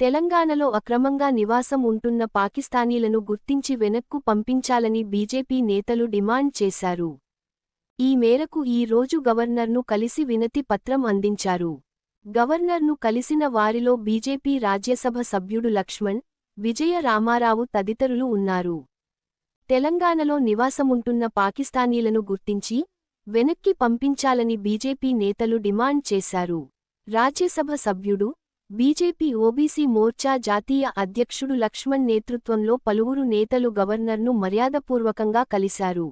తెలంగాణలో అక్రమంగా నివాసం ఉంటున్న పాకిస్తానీలను గుర్తించి వెనక్కు పంపించాలని బీజేపీ నేతలు డిమాండ్ చేశారు. ఈ మేరకు ఈ రోజు గవర్నర్ను కలిసి వినతి పత్రం అందించారు. గవర్నర్ను కలిసిన వారిలో బీజేపీ రాజ్యసభ సభ్యుడు లక్ష్మణ్ విజయ రామారావు తదితరులు ఉన్నారు. తెలంగాణలో నివాసముంటున్న పాకిస్తానీలను గుర్తించి వెనక్కి పంపించాలని బీజేపీ నేతలు డిమాండ్ చేశారు. రాజ్యసభ సభ్యుడు బీజేపీ ఓబీసీ మోర్చా జాతీయ అధ్యక్షుడు లక్ష్మణ్ నేతృత్వంలో పలువురు నేతలు గవర్నర్ను మర్యాదపూర్వకంగా కలిశారు.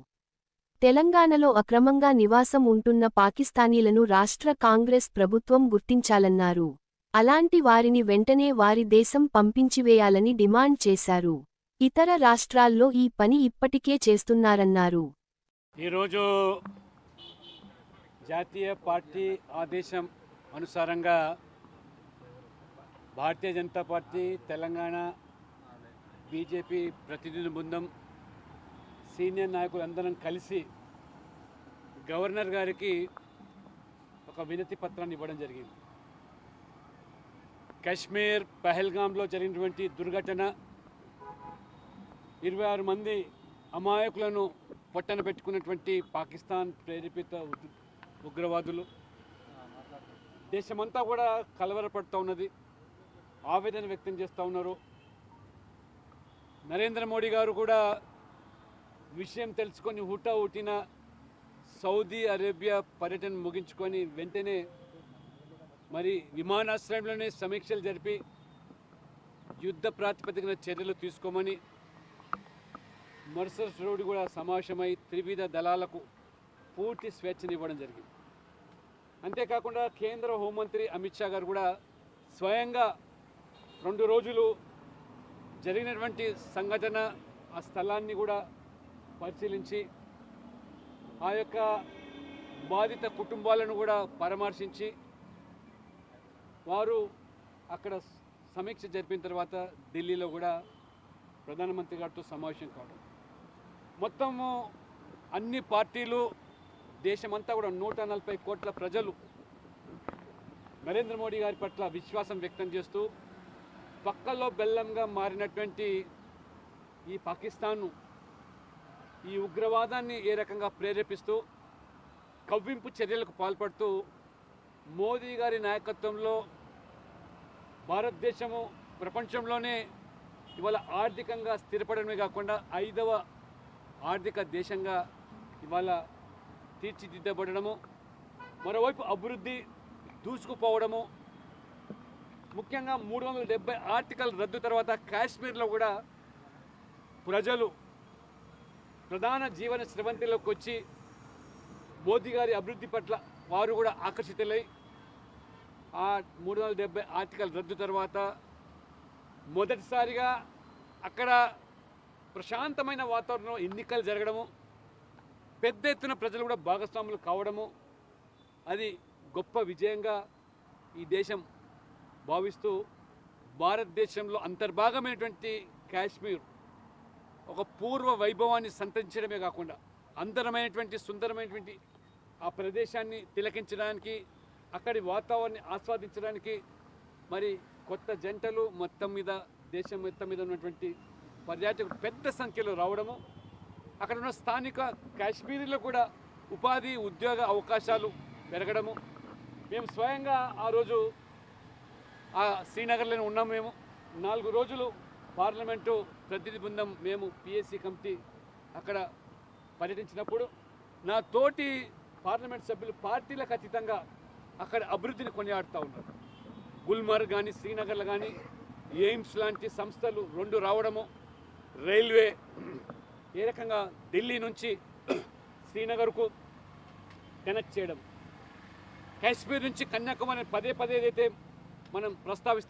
తెలంగాణలో అక్రమంగా నివాసం ఉంటున్న పాకిస్తానీలను రాష్ట్ర కాంగ్రెస్ ప్రభుత్వం గుర్తించాలన్నారు. అలాంటి వారిని వెంటనే వారి దేశం పంపించివేయాలని డిమాండ్ చేశారు. ఇతర రాష్ట్రాల్లో ఈ పని ఇప్పటికే చేస్తున్నారన్నారు. ఈరోజు జాతీయ పార్టీ ఆదేశం అనుసారంగా భారతీయ జనతా పార్టీ తెలంగాణ బీజేపీ ప్రతినిధి బృందం సీనియర్ నాయకులందరం కలిసి గవర్నర్ గారికి ఒక వినతి పత్రాన్ని ఇవ్వడం జరిగింది. కశ్మీర్ పహల్గాంలో జరిగినటువంటి దుర్ఘటన ఇరవై ఆరు మంది అమాయకులను పొట్టన పెట్టుకున్నటువంటి పాకిస్తాన్ ప్రేరేపిత ఉగ్రవాదులు. దేశమంతా కూడా కలవరపడుతూ ఉన్నది. ఆవేదన వ్యక్తం చేస్తూ ఉన్నారు. నరేంద్ర మోడీ గారు కూడా విషయం తెలుసుకొని హుటా హుటిన సౌదీ అరేబియా పర్యటన ముగించుకొని వెంటనే మరి విమానాశ్రయంలోనే సమీక్షలు జరిపి యుద్ధ ప్రాతిపదికన చర్యలు తీసుకోమని మరుసటి రోజు కూడా సమావేశమై త్రివిధ దళాలకు పూర్తి స్వేచ్ఛనివ్వడం జరిగింది. అంతేకాకుండా కేంద్ర హోంమంత్రి అమిత్ షా గారు కూడా స్వయంగా రెండు రోజులు జరిగినటువంటి సంఘటన ఆ స్థలాన్ని కూడా పరిశీలించి ఆ యొక్క బాధిత కుటుంబాలను కూడా పరామర్శించి వారు అక్కడ సమీక్ష జరిపిన తర్వాత ఢిల్లీలో కూడా ప్రధానమంత్రి గారితో సమావేశం కావడం. మొత్తము అన్ని పార్టీలు దేశమంతా కూడా నూట నలభై కోట్ల ప్రజలు నరేంద్ర మోడీ గారి పట్ల విశ్వాసం వ్యక్తం చేస్తూ పక్కలో బెల్లంగా మారినటువంటి ఈ పాకిస్తాన్ను ఈ ఉగ్రవాదాన్ని ఏ రకంగా ప్రేరేపిస్తూ కవ్వింపు చర్యలకు పాల్పడుతూ మోదీ గారి నాయకత్వంలో భారతదేశము ప్రపంచంలోనే ఇవాళ ఆర్థికంగా స్థిరపడమే కాకుండా ఐదవ ఆర్థిక దేశంగా ఇవాళ తీర్చిదిద్దబడము మరోవైపు అభివృద్ధి దూసుకుపోవడము ముఖ్యంగా మూడు వందల డెబ్బై ఆర్టికల్ రద్దు తర్వాత కాశ్మీర్లో కూడా ప్రజలు ప్రధాన జీవన స్రవంతిలోకి వచ్చి మోదీ గారి అభివృద్ధి పట్ల వారు కూడా ఆకర్షితులై ఆ మూడు వందల డెబ్బై ఆర్టికల్ రద్దు తర్వాత మొదటిసారిగా అక్కడ ప్రశాంతమైన వాతావరణం ఎన్నికలు జరగడము పెద్ద ఎత్తున ప్రజలు కూడా భాగస్వాములు కావడము అది గొప్ప విజయంగా ఈ దేశం భావిస్తూ భారతదేశంలో అంతర్భాగమైనటువంటి కాశ్మీర్ ఒక పూర్వ వైభవాన్ని సంతరించడమే కాకుండా అందరమైనటువంటి సుందరమైనటువంటి ఆ ప్రదేశాన్ని తిలకించడానికి అక్కడి వాతావరణాన్ని ఆస్వాదించడానికి మరి కొత్త జంటలు మొత్తం మీద దేశం మొత్తం మీద ఉన్నటువంటి పర్యాటకులు పెద్ద సంఖ్యలో రావడము అక్కడ ఉన్న స్థానిక కాశ్మీరీలో కూడా ఉపాధి ఉద్యోగ అవకాశాలు పెరగడము. మేము స్వయంగా ఆ రోజు ఆ శ్రీనగర్లోనే ఉన్నాం మేము. నాలుగు రోజులు పార్లమెంటు ప్రతినిధి బృందం మేము పిఎస్సి కమిటీ అక్కడ పర్యటించినప్పుడు నా తోటి పార్లమెంట్ సభ్యులు పార్టీలకు అతీతంగా అక్కడ అభివృద్ధిని కొనియాడుతూ ఉన్నారు. గుల్మర్గ్ కానీ శ్రీనగర్లో కానీ ఎయిమ్స్ లాంటి సంస్థలు రెండు రావడము రైల్వే ఏ రకంగా ఢిల్లీ నుంచి శ్రీనగర్కు కనెక్ట్ చేయడం కాశ్మీర్ నుంచి కన్యాకుమారి పదే పదే ఏదైతే మనం ప్రస్తావిస్తాం